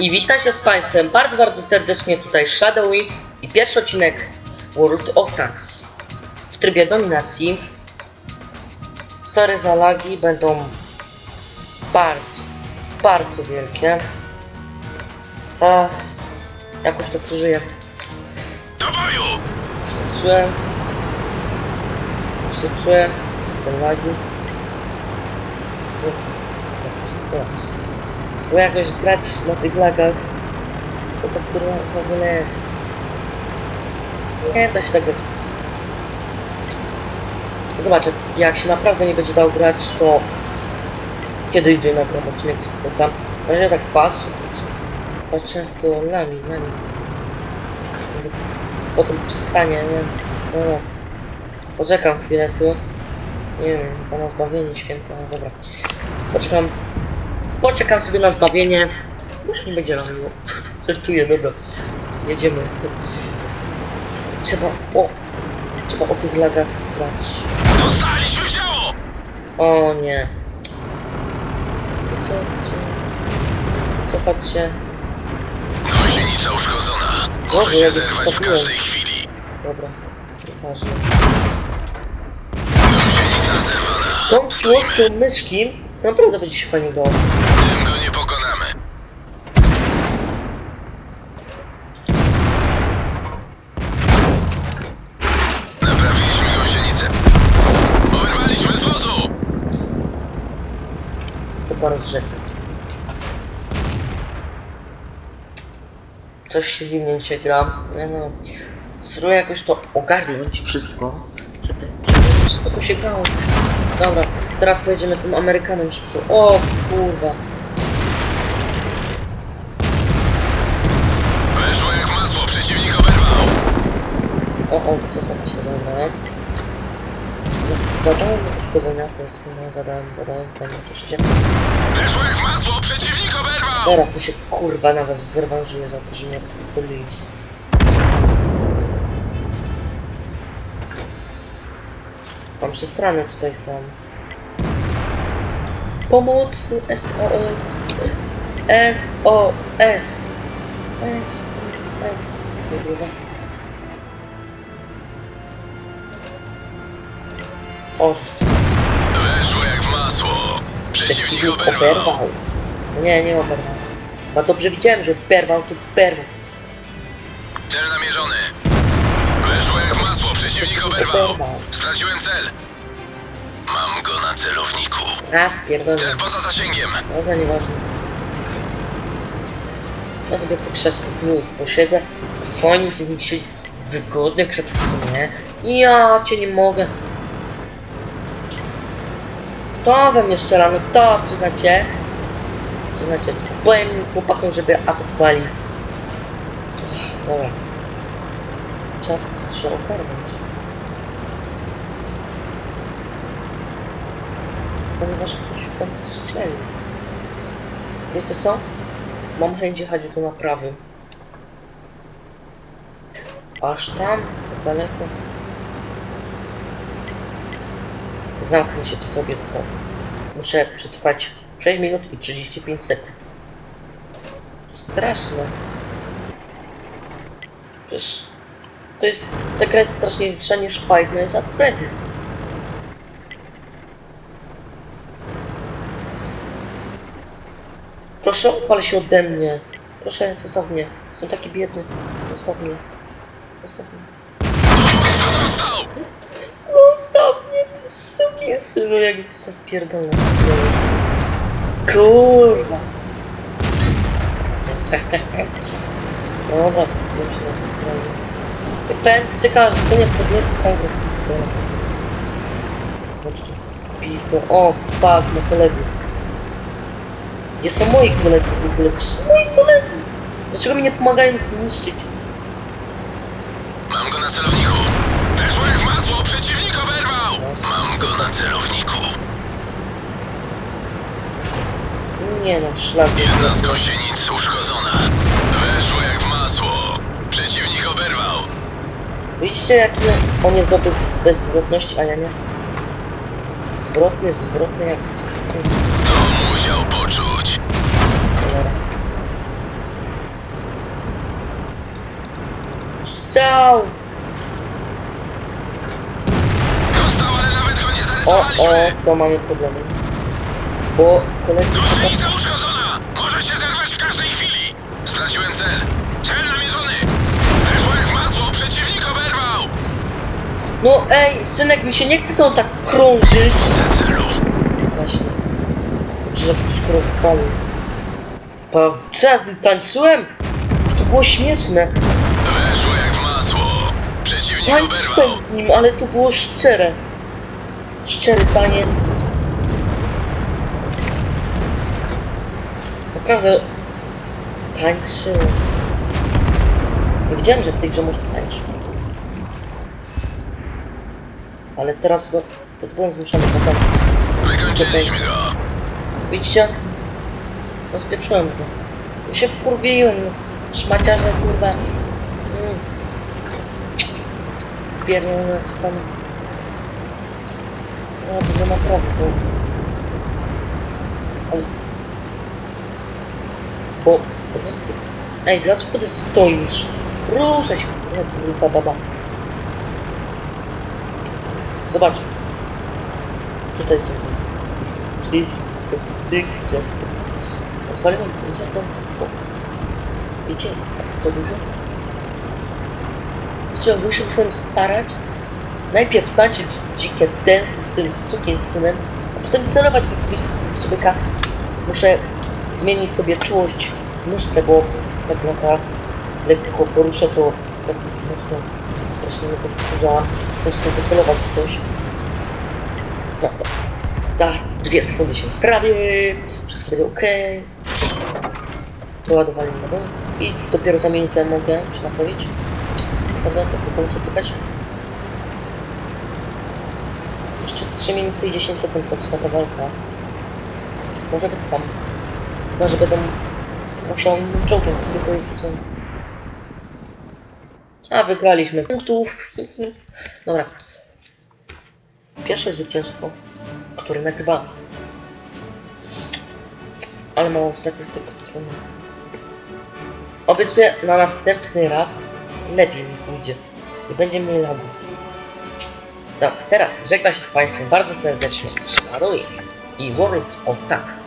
I witam się z Państwem bardzo, bardzo serdecznie tutaj Shadowy i pierwszy odcinek World of Tanks w trybie dominacji. Sorry za lagi, będą bardzo, bardzo wielkie. A jakoś to przeżyję. Przeżyłem. Przeżyłem. Te lagi. Bo jakoś grać na tych lagach. Co to kurwa w ogóle jest? Nie, się tego... Zobaczę, jak się naprawdę nie będzie dał grać, to... Kiedy idę na ten odcinek z tam. Na razie tak patrzę, patrzę, to nami, nami. Potem przestanie, nie? No, no. Poczekam chwilę tu. Nie wiem, chyba na zbawienie święta, no dobra. Poczekam. Poczekam sobie na zbawienie. Już nie będzie robiło. Żartuję, dobra. Jedziemy. Trzeba. O! Trzeba o tych lagach grać. Dostaliśmy w ciało! O nie. Cofajcie. Cofajcie. Gąsienica uszkodzona. Może Dobrze, się ja zerwać w każdej chwili. Dobra. Nieważne. Gąsienica zerwana. Tą Stoimy. słodką myszki to naprawdę będzie się fajnie dało. Tym go nie pokonamy. Naprawiliśmy gąsienicę. Oberwaliśmy z wozu! To parę rzek. Coś się dziwnie dzisiaj gra. No. Spróbuję jakoś to ogarnąć wszystko. Żeby, żeby wszystko się grało. Dobra, teraz pojedziemy tym Amerykanem szybko. O kurwa. Weszło jak w masło, przeciwnik oberwał. O, o, cofam się, dobra. Zadałem uszkodzenia, powiedzmy, no zadałem, zadałem, panie oczywiście. Weszło jak w masło, przeciwnik oberwał! Teraz to się kurwa na was zrewanżuję za to, że mnie odpaliliście. Mam przesrane tutaj są. Pomocy SOS. SOS. SOS. Kurwa. O, żeż Weszło jak w masło. Przeciwnik oberwał. Nie, nie oberwał. No dobrze widziałem, że berwał, to berwał. Cel namierzony. Weszło jak w masło, przeciwnik oberwał. Straciłem cel. Celowniku. Raz, pierdolę. Cel poza zasięgiem. Dobra, nieważne. Ja sobie w tych krzesłach miłych posiedzę. Fajnie sobie siedzieć wygodnie, krzesło nie. Ja cię nie mogę. Kto we mnie strzela? No to przyznacie. Przyznacie. Powiem chłopakom, żeby atakowali. Dobra. Czas się ogarnąć. Ponieważ ktoś tam strzelił. Wiecie co? Mam chęć jechać do naprawy. Aż tam, tak daleko. Zamknę się sobie to. Muszę przetrwać 6 minut i 35 sekund. Straszne. Przecież to jest, ta gra jest strasznie większa niż Five Nights at. Proszę, odpal się ode mnie. Proszę, zostaw mnie. Jestem taki biedny. Zostaw mnie. Zostaw mnie. Co? Zostaw mnie, ty suki synu, jak to są pierdolone. Kurwa. Dobra, wiem się na tym stronie. Ten czeka, że to nie podniecie sam rozpitkola. Zobaczcie. Pizdo. O, fuck, na kolegów. Gdzie są moi koledzy w ogóle? Gdzie są moi koledzy? Dlaczego mi nie pomagają zniszczyć? Mam go na celowniku. Weszło jak w masło, przeciwnik oberwał. Mam go na celowniku. Nie no, szlak. Jedna z gąsienic uszkodzona. Weszło jak w masło. Przeciwnik oberwał. Widzicie jaki on jest dobry z bezzwrotności, a ja nie? Zwrotny, zwrotny jak... z- musiał poczuć. Strzał! Dostał, ale nawet go nie O, o, to mamy problemy. Bo kolega... Gruźlica uszkodzona! Może się zerwać w każdej chwili! Straciłem cel. Cel namierzony! Weszło jak w masło, przeciwnik oberwał! No ej, synek, mi się nie chce są tak krążyć. Za rozpalił. To nim tańczyłem? To było śmieszne. Weszło jak w masło. Przeciwnik oberwał. Tańczyłem z nim, ale to było szczere. Szczery taniec. Naprawdę tańczyłem. Nie wiedziałem, że w tej grze można tańczyć. Ale teraz go, to byłem zmuszony potańczyć. Wykończyliśmy go. Widzicie? No spieprzyłem go. Już się wkurwiłem. no. Szmaciarze, kurwa. Mm. Wpierdol nas sam. No to nie naprawdę. Ale... Bo po prostu... Ej, dlaczego ty stoisz? Ruszaj się, kurwa, gruba baba. Zobacz. Tutaj są. Please, stykcie. Rozwaliłem za to. Wiecie, jak to dużo? Muszę się starać. Najpierw tańczyć dzikie dance z tym synem, a potem celować w człowieka. Muszę zmienić sobie czułość nóżce, bo tak lata lekko poruszę to tak mocno strasznie mnie to wkurza. Ciężko wycelować ktoś. No to za dwie sekundy się wprawię, wszystko będzie ok. Doładowali dół i dopiero za minutę mogę się naprawić. Prawda? To tylko muszę czekać. Jeszcze 3 minuty i 10 sekund potrwa ta walka. Może wytrwam. Chyba, że będę musiał czołgiem sobie powiedzieć. A, wygraliśmy. Punktów. Dobra. Pierwsze zwycięstwo, które nagrywam. Ale mało statystyk. Obiecuję na następny raz lepiej mi pójdzie. I będzie mniej lagów. Dobra, teraz żegna się z Państwem bardzo serdecznie. Ładuję. I World of Tanks.